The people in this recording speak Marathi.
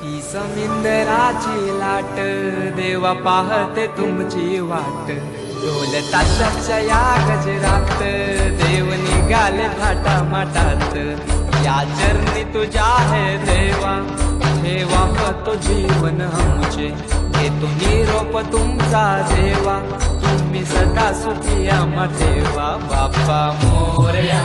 ही समिंदराची लाट देवा पाहते तुमची वाट. ढोल ताशाच्या या गजरात देव निघाले थाटा माटात या चरणी तुझ्या है देवा ठेवा तो जीवन आमचे. घेतो निरोप तुमचा देवा तुम्ही सदा सुखिया आम्हा देवा. बाप्पा मोरया.